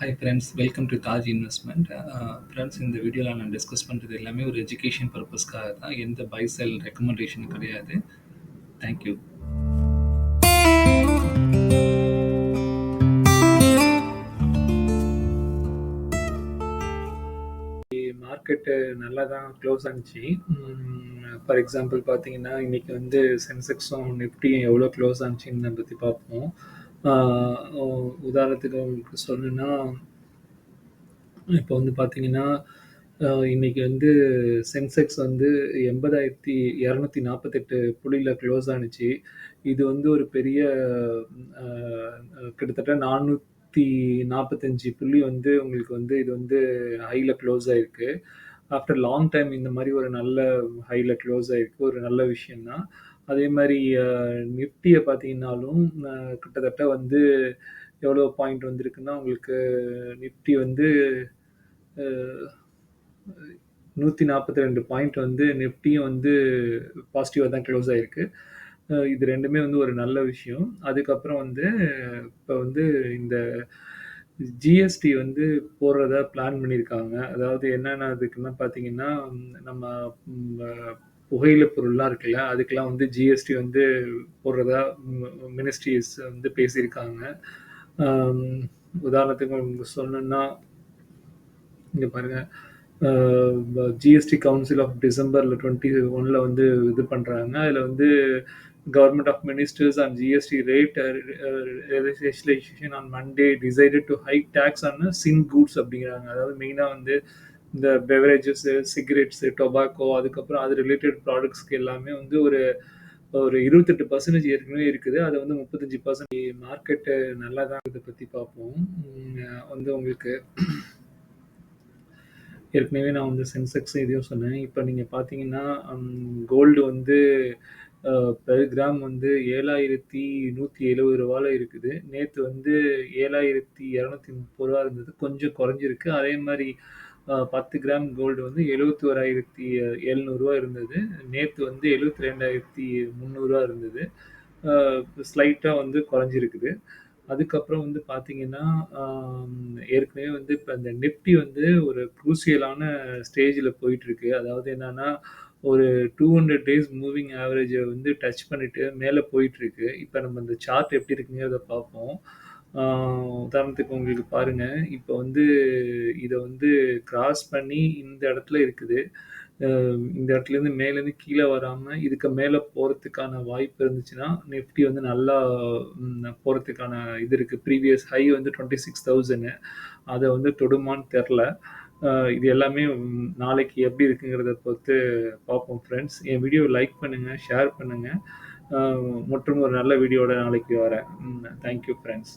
Hi friends welcome to Taj investment friends இந்த வீடியோவில் நான் டிஸ்கஸ் பண்ணுறது எல்லாமே ஒரு எஜுகேஷன் பர்பஸ்க்காக தான். எந்த பை செல் ரெக்கமெண்டேஷன் கிடையாது. தேங்க்யூ மார்க்கெட்டு நல்லா தான் க்ளோஸ் ஆனிச்சு. ஃபார் எக்ஸாம்பிள் பார்த்தீங்கன்னா இன்றைக்கி வந்து சென்செக்ஸும் நிஃப்டியும் எவ்வளோ க்ளோஸ் ஆனிச்சின்னு பற்றி பார்ப்போம். உதாரணத்துக்கு உங்களுக்கு சொல்லணும்னா இப்போ வந்து பார்த்தீங்கன்னா இன்னைக்கு வந்து சென்செக்ஸ் வந்து எண்பதாயிரத்தி இரநூத்தி நாற்பத்தெட்டு புள்ளியில் க்ளோஸ் ஆனுச்சு. இது வந்து ஒரு பெரிய கிட்டத்தட்ட நானூற்றி நாற்பத்தஞ்சு புள்ளி வந்து உங்களுக்கு வந்து இது வந்து ஹையில் க்ளோஸ் ஆயிருக்கு. ஆஃப்டர் லாங் டைம் இந்த மாதிரி ஒரு நல்ல ஹையில் க்ளோஸ் ஆயிருக்கு. ஒரு நல்ல விஷயம் தான் அதே மாதிரி நிஃப்டியை பார்த்தீங்கன்னாலும் கிட்டத்தட்ட வந்து எவ்வளோ பாயிண்ட் வந்திருக்குன்னா உங்களுக்கு நிஃப்டி வந்து நூற்றி நாற்பத்தி ரெண்டு பாயிண்ட் வந்து நிஃப்டியும் வந்து பாசிட்டிவாக தான் க்ளோஸ் ஆகிருக்கு இது ரெண்டுமே வந்து ஒரு நல்ல விஷயம். அதுக்கப்புறம் வந்து இப்போ வந்து இந்த ஜிஎஸ்டி வந்து போடுறத பிளான் பண்ணியிருக்காங்க. அதாவது என்னென்ன அதுக்குன்னா பார்த்தீங்கன்னா நம்ம புகையில பொருள்லாம் இருக்குல்ல அதுக்கெல்லாம் வந்து ஜிஎஸ்டி வந்து போடுறதா மினிஸ்ட்ரிஸ் வந்து பேசியிருக்காங்க. உதாரணத்துக்கு உங்களுக்கு சொல்லணும்னா இங்க பாருங்க. ஜிஎஸ்டி கவுன்சில் ஆஃப் டிசம்பர்ல டுவெண்ட்டி ஒன்ல வந்து இது பண்றாங்க. அதுல வந்து government of ministers and GST rate on Monday decided to high tax on sin goods அப்படிங்கிறாங்க. அதாவது மெயினாக வந்து இந்த பெவரேஜஸ் சிகரெட்ஸ் டொபாக்கோ அதுக்கப்புறம் அது ரிலேட்டட் ப்ராடக்ட்ஸ்க்கு எல்லாமே வந்து ஒரு ஒரு இருபத்தெட்டு பர்சன்டேஜ் ஏற்கனவே இருக்குது. அதை வந்து முப்பத்தஞ்சு பர்சன்டேஜ் மார்க்கெட்டு நல்லா தான் இதை பற்றி பார்ப்போம். வந்து உங்களுக்கு ஏற்கனவே நான் வந்து சென்செக்ஸ் இதையும் சொன்னேன். இப்போ நீங்கள் பார்த்தீங்கன்னா கோல்டு வந்து பெர் கிராம் வந்து ஏழாயிரத்தி நூற்றி எழுபது ரூபால இருக்குது. நேற்று வந்து ஏழாயிரத்தி இரநூத்தி முப்பது ரூபா இருந்தது. கொஞ்சம் குறைஞ்சிருக்கு. அதே மாதிரி பத்து கிராம் கோல்டு வந்து எழுபத்தி ஓராயிரத்தி எழுநூறுவா இருந்தது. நேற்று வந்து எழுபத்தி ரெண்டாயிரத்தி முந்நூறுரூவா இருந்தது ஸ்லைட்டாக வந்து குறைஞ்சிருக்குது. அதுக்கப்புறம் வந்து பார்த்தீங்கன்னா ஏற்கனவே வந்து இப்போ இந்த நிப்டி வந்து ஒரு குரூசியலான ஸ்டேஜில் போயிட்டுருக்கு. அதாவது என்னன்னா ஒரு டூ ஹண்ட்ரட் டேஸ் மூவிங் ஆவரேஜை வந்து டச் பண்ணிவிட்டு மேலே போயிட்டுருக்கு. இப்போ நம்ம இந்த சார்ட் எப்படி இருக்குங்கிறத பார்ப்போம். உதாரணத்துக்கு உங்களுக்கு பாருங்க. இப்போ வந்து இதை வந்து கிராஸ் பண்ணி இந்த இடத்துல இருக்குது. இந்த இடத்துல இருந்து மேலேருந்து கீழே வராம இதுக்கு மேலே போறதுக்கான வாய்ப்பு இருந்துச்சுன்னா நிஃப்டி வந்து நல்லா ம், போறதுக்கான இது இருக்கு. ப்ரீவியஸ் ஹை வந்து டுவெண்ட்டி சிக்ஸ் தௌசண்ட் அதை வந்து தொடுமான்னு தெரில. இது எல்லாமே ம், நாளைக்கு எப்படி இருக்குங்கிறத பொறுத்து பார்ப்போம் ஃப்ரெண்ட்ஸ் என் வீடியோ லைக் பண்ணுங்க ஷேர் பண்ணுங்க. மற்றும் ஒரு நல்ல வீடியோட நாளைக்கு வரேன். Thank you friends